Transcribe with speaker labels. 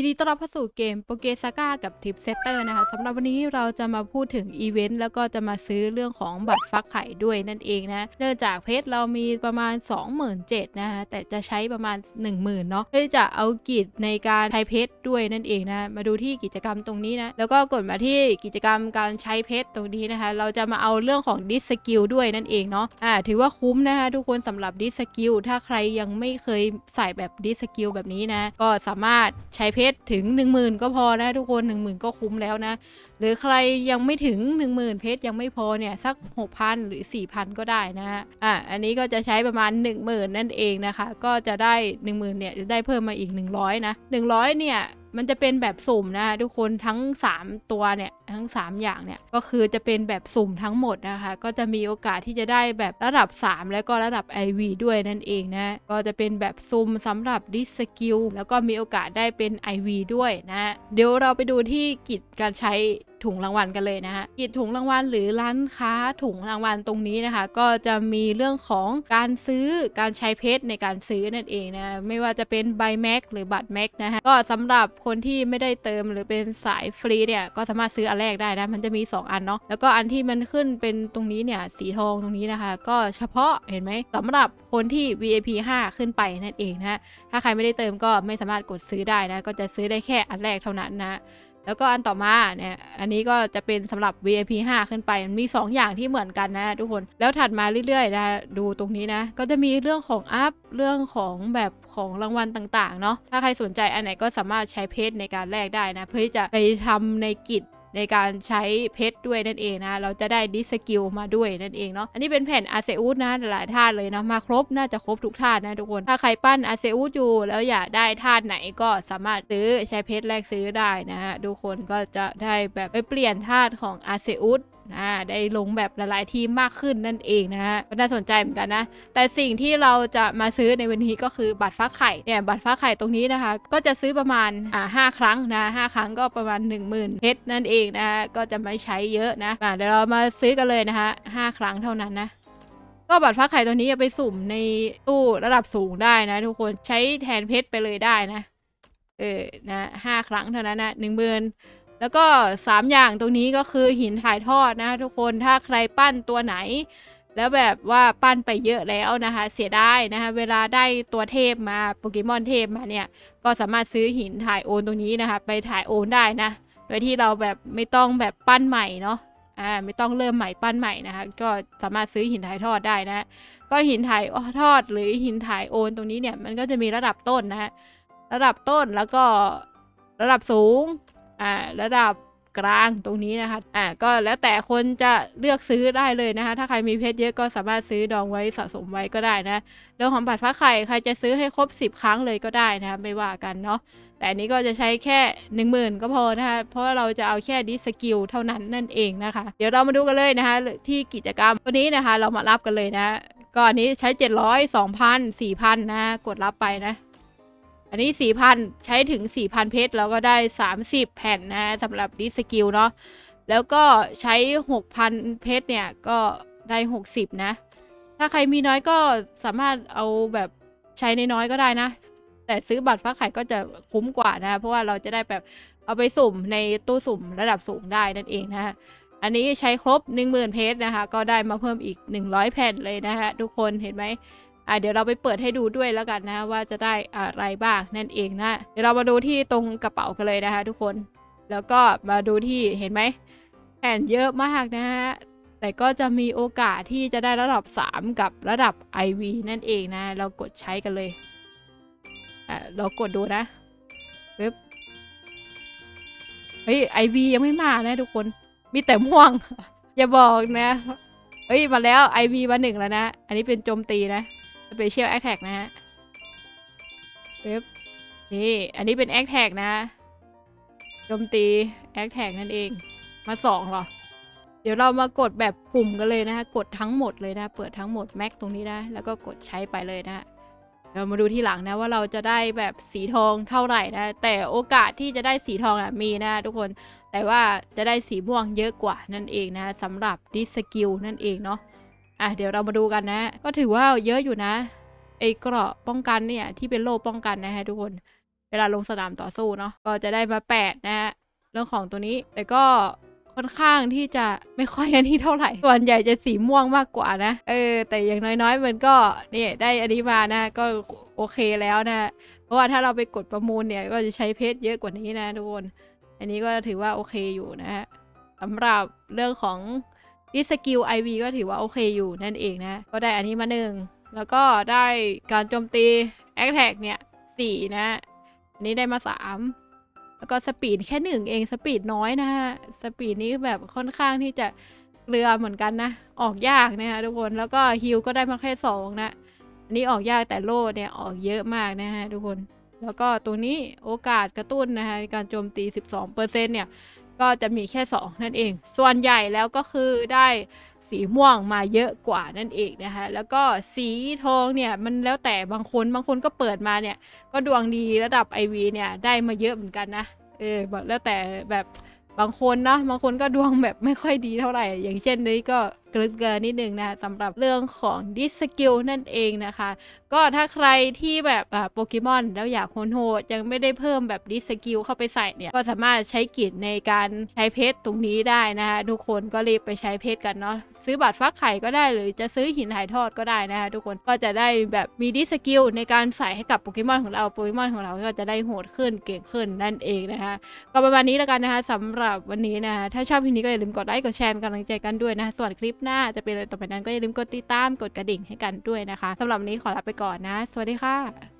Speaker 1: ยินดีต้อนรับเข้าสู่เกมโปเกซาก้ากับทิปเซตเตอร์นะคะสำหรับวันนี้เราจะมาพูดถึงอีเวนต์แล้วก็จะมาซื้อเรื่องของบัตรฟักไข่ด้วยนั่นเองนะเนื่องจากเพชรเรามีประมาณ 27,000นะคะแต่จะใช้ประมาณ 10,000เนาะเพื่อจะเอากิจในการใช้เพชรด้วยนั่นเองนะมาดูที่กิจกรรมตรงนี้นะแล้วก็กดมาที่กิจกรรมการใช้เพชรตรงนี้นะคะ เราจะมาเอาเรื่องของดิสกิลด้วยนั่นเองเนาะอ่าถือว่าคุ้มนะคะทุกคนสำหรับดิสกิลถ้าใครยังไม่เคยใส่แบบดิสกิลแบบนี้นะก็สามารถใช้เพชรถึง 10,000 ก็พอนะทุกคน 10,000 ก็คุ้มแล้วนะ หรือใครยังไม่ถึง 10,000 เพชรยังไม่พอเนี่ย สัก 6,000 หรือ 4,000 ก็ได้นะฮะอะอันนี้ก็จะใช้ประมาณ 10,000 นั่นเองนะคะ ก็จะได้ 10,000 เนี่ยจะได้เพิ่มมาอีก 100 นะ 100 เนี่ย มันจะเป็นแบบสุ่มนะทุกคนทั้ง 3 ตัวเนี่ยทั้ง 3 อย่างเนี่ยก็คือจะเป็นแบบสุ่มทั้งหมดนะคะก็จะมีโอกาสที่จะได้แบบระดับ 3 แล้วก็ระดับ IV ด้วยนั่นเองนะก็จะเป็นแบบสุ่มสำหรับดิสกิลแล้วก็มีโอกาสได้เป็น IV ด้วยนะเดี๋ยวเราไปดูที่กิจการใช้ ถุงรางวัลกันเลยนะฮะกิจถุงรางวัลหรือร้านค้าถุงรางวัลตรงนี้นะคะ ก็จะมีเรื่องของการซื้อการใช้เพชรในการซื้อนั่นเองนะ ไม่ว่าจะเป็นใบแม็กหรือบัตรแม็กนะฮะก็สำหรับคนที่ไม่ได้เติมหรือเป็นสายฟรีเนี่ยก็สามารถซื้ออันแรกได้นะมันจะมี 2 อันเนาะแล้วก็อันที่มันขึ้นเป็นตรงนี้เนี่ยสีทองตรงนี้นะคะ ก็เฉพาะเห็นไหมสำหรับคนที่ VIP 5 ขึ้นไปนั่นเองนะถ้าใครไม่ได้เติมก็ไม่สามารถกดซื้อได้นะก็จะซื้อได้แค่อันแรกเท่านั้นนะ แล้วก็อันต่อมาเนี่ย อันนี้ก็จะเป็นสำหรับ VIP 5 ขึ้นไป มันมี 2 อย่างที่เหมือนกันนะทุกคน แล้วถัดมาเรื่อยๆนะดูตรงนี้นะ ก็จะมีเรื่องของอัพ เรื่องของแบบของรางวัลต่างๆ เนาะ ถ้าใครสนใจอันไหนก็สามารถใช้เพจในการแลกได้นะ เพื่อจะไปทำในกิจ ในการใช้เพชรด้วยนั่นเองนะ เราจะได้ดิสกิลมาด้วยนั่นเองเนาะ อันนี้เป็นแผ่นอาเซอุสนะหลายธาตุเลยนะมาครบน่าจะครบทุกธาตุนะทุกคน ถ้าใครปั้นอาเซอุสอยู่แล้วอยากได้ธาตุไหนก็สามารถซื้อใช้เพชรแลกซื้อได้นะฮะทุกคนก็จะได้แบบไปเปลี่ยนธาตุของอาเซอุส นะได้ลงแบบหลายๆทีมมากขึ้นนั่นเองนะฮะน่าสนใจเหมือนกันนะ แต่สิ่งที่เราจะมาซื้อในวันนี้ก็คือบัตรฟักไข่เนี่ยบัตรฟักไข่ตรงนี้นะคะ ก็จะซื้อประมาณอ่าห้าครั้งนะห้าครั้งก็ประมาณ 1 0,000เพชรนั่นเองนะฮะก็จะไม่ใช้เยอะนะเดี๋ยวเรามาซื้อกันเลยนะคะห้าครั้งเท่านั้นนะก็บัตรฟักไข่ตัวนี้เอาไปสุ่มในตู้ระดับสูงได้นะ ทุกคนใช้แทนเพชรไปเลยได้นะ เออนะห้าครั้งเท่านั้นนะหนึ่งหมื่น แล้วก็ 3 อย่างตรงนี้ก็คือหินถ่ายทอดนะทุกคนถ้าใครปั้นตัวไหน แล้วแบบว่าปั้นไปเยอะแล้วนะคะ เสียดายนะคะเวลาได้ตัวเทพมาโปเกมอนเทพมาเนี่ย ก็สามารถซื้อหินถ่ายโอนตรงนี้นะคะ ไปถ่ายโอนได้นะ โดยที่เราแบบไม่ต้องแบบปั้นใหม่เนาะอ่าไม่ต้องเริ่มใหม่ปั้นใหม่นะคะ ก็สามารถซื้อหินถ่ายทอดได้นะ ก็หินถ่ายทอดหรือหินถ่ายโอนตรงนี้เนี่ยมันก็จะมีระดับต้นนะระดับต้นแล้วก็ระดับสูง อ่าระดับกลางตรงนี้นะคะอ่าก็แล้วแต่คนจะเลือกซื้อได้เลยนะคะ ถ้าใครมีเพชรเยอะก็สามารถซื้อดองไว้สะสมไว้ก็ได้นะเรื่องของบัตรฟ้าไข่ใครจะซื้อให้ครบ 10 ครั้งเลยก็ได้นะคะไม่ว่ากันเนาะแต่อันนี้ก็จะใช้แค่ 1 0,000 ก็พอนะคะเพราะเราจะเอาแค่ดิสกิลเท่านั้นนั่นเองนะคะ เดี๋ยวเรามาดูกันเลยนะคะ ที่กิจกรรมวันนี้นะคะ เรามารับกันเลยนะก็อันนี้ใช้ 700 2,000 4,000 นะ กดรับไปนะ อันนี้ 4,000 ใช้ถึง 4,000 เพชรแล้วก็ได้ 30 แผ่นนะสำหรับดิสกิลเนาะแล้วก็ใช้ 6,000 เพชรเนี่ย ก็ได้ 60 นะ ถ้าใครมีน้อยก็สามารถเอาแบบใช้ในน้อยก็ได้นะ แต่ซื้อบัตรฟ้าไข่ก็จะคุ้มกว่านะ เพราะว่าเราจะได้แบบเอาไปสุ่มในตู้สุ่มระดับสูงได้นั่นเองนะอันนี้ใช้ครบ 10,000 เพชรนะคะ ก็ได้มาเพิ่มอีก 100 แผ่นเลยนะฮะทุกคนเห็นไหม อะเดี๋ยวเราไปเปิดให้ดูด้วยแล้วกันนะว่าจะได้อะไรบ้างนั่นเองนะ เดี๋ยวเรามาดูที่ตรงกระเป๋ากันเลยนะคะทุกคน แล้วก็มาดูที่เห็นไหมแผ่นเยอะมากนะฮะแต่ก็จะมีโอกาสที่จะได้ระดับ 3 กับระดับ IV นั่นเองนะ เรากดใช้กันเลยอะเรากดดูนะปึ๊บเฮ้ย IV ยังไม่มานะทุกคน มีแต่ม่วง อย่าบอกนะเฮ้ย มาแล้ว IV มาหนึ่งแล้วนะ อันนี้เป็นโจมตีนะ Special Attack นะฮะปึ๊บนี่อันนี้เป็น Attack นะโจมตี Attack นั่นเอง มาสองหรอ เดี๋ยวเรามากดแบบกลุ่มกันเลยนะคะกดทั้งหมดเลยนะ เปิดทั้งหมดแม็กตรงนี้นะแล้วก็กดใช้ไปเลยนะเดี๋ยวมาดูที่หลังนะว่าเราจะได้แบบสีทองเท่าไหร่นะ แต่โอกาสที่จะได้สีทองอะมีนะทุกคนแต่ว่าจะได้สีม่วงเยอะกว่านั่นเองนะสำหรับดิสกิลนั่นเองเนาะ อะเดี๋ยวเรามาดูกันนะ ก็ถือว่าเยอะอยู่นะไอ้เกราะป้องกันเนี่ย ที่เป็นโล่ป้องกันนะฮะทุกคน เวลาลงสนามต่อสู้เนาะก็จะได้มาแปดนะฮะเรื่องของตัวนี้แต่ก็ค่อนข้างที่จะไม่ค่อยอันนี้เท่าไหร่ ส่วนใหญ่จะสีม่วงมากกว่านะ เออ แต่อย่างน้อยๆ มันก็เนี่ยได้อันนี้มานะ ก็โอเคแล้วนะ เพราะว่าถ้าเราไปกดประมูลเนี่ย ก็จะใช้เพชรเยอะกว่านี้นะทุกคน อันนี้ก็ถือว่าโอเคอยู่นะฮะสำหรับเรื่องของ ดิสกิลไอวีก็ถือว่าโอเคอยู่นั่นเองนะ ก็ได้อันนี้มาหนึ่งแล้วก็ได้การโจมตีแอคแท็กเนี่ยสี่นะอันนี้ได้มาสามแล้วก็สปีดแค่หนึ่งเองสปีดน้อยนะฮะสปีดนี้แบบค่อนข้างที่จะเรือเหมือนกันนะ ออกยากนะฮะทุกคนแล้วก็ฮิลก็ได้มาแค่สองนะอันนี้ออกยากแต่โล่เนี่ยออกเยอะมากนะฮะทุกคนแล้วก็ตัวนี้โอกาสกระตุ้นนะคะในการโจมตี 12%เนี่ย ก็จะมีแค่ 2 นั่นเอง ส่วนใหญ่แล้วก็คือได้สีม่วงมาเยอะกว่านั่นเองนะคะ แล้วก็สีทองเนี่ยมันแล้วแต่บางคนบางคนก็เปิดมาเนี่ย ก็ดวงดีระดับ IV เนี่ยได้มาเยอะเหมือนกันนะ เออแล้วแต่แบบบางคนนะบางคนก็ดวงแบบไม่ค่อยดีเท่าไหร่ อย่างเช่นนี้ก็ เกินเกินนิดนึงนะสำหรับเรื่องของดิสกิลนั่นเองนะคะ ก็ถ้าใครที่แบบอ่าโปเกมอนแล้วอยากโหนโหดยังไม่ได้เพิ่มแบบดิสกิลเข้าไปใส่เนี่ยก็สามารถใช้กิจในการใช้เพชรตรงนี้ได้นะคะทุกคนก็รีบไปใช้เพชรกันเนาะซื้อบัตรฟักไข่ก็ได้หรือจะซื้อหินถ่ายทอดก็ได้นะคะทุกคนก็จะได้แบบมีดิสกิลในการใส่ให้กับโปเกมอนของเราโปเกมอนของเราก็จะได้โหดขึ้นเก่งขึ้นนั่นเองนะคะก็ประมาณนี้แล้วกันนะคะสำหรับวันนี้นะคะถ้าชอบคลิปนี้ก็อย่าลืมกดไลค์กดแชร์เป็นกำลังใจกันด้วยนะคะส่วนคลิปหน้าจะเป็นอะไรต่อไปนั้นก็อย่าลืมกดติดตามกดกระดิ่งให้กันด้วยนะคะสำหรับวันนี้ขอลาไปก่อนนะ สวัสดีค่ะ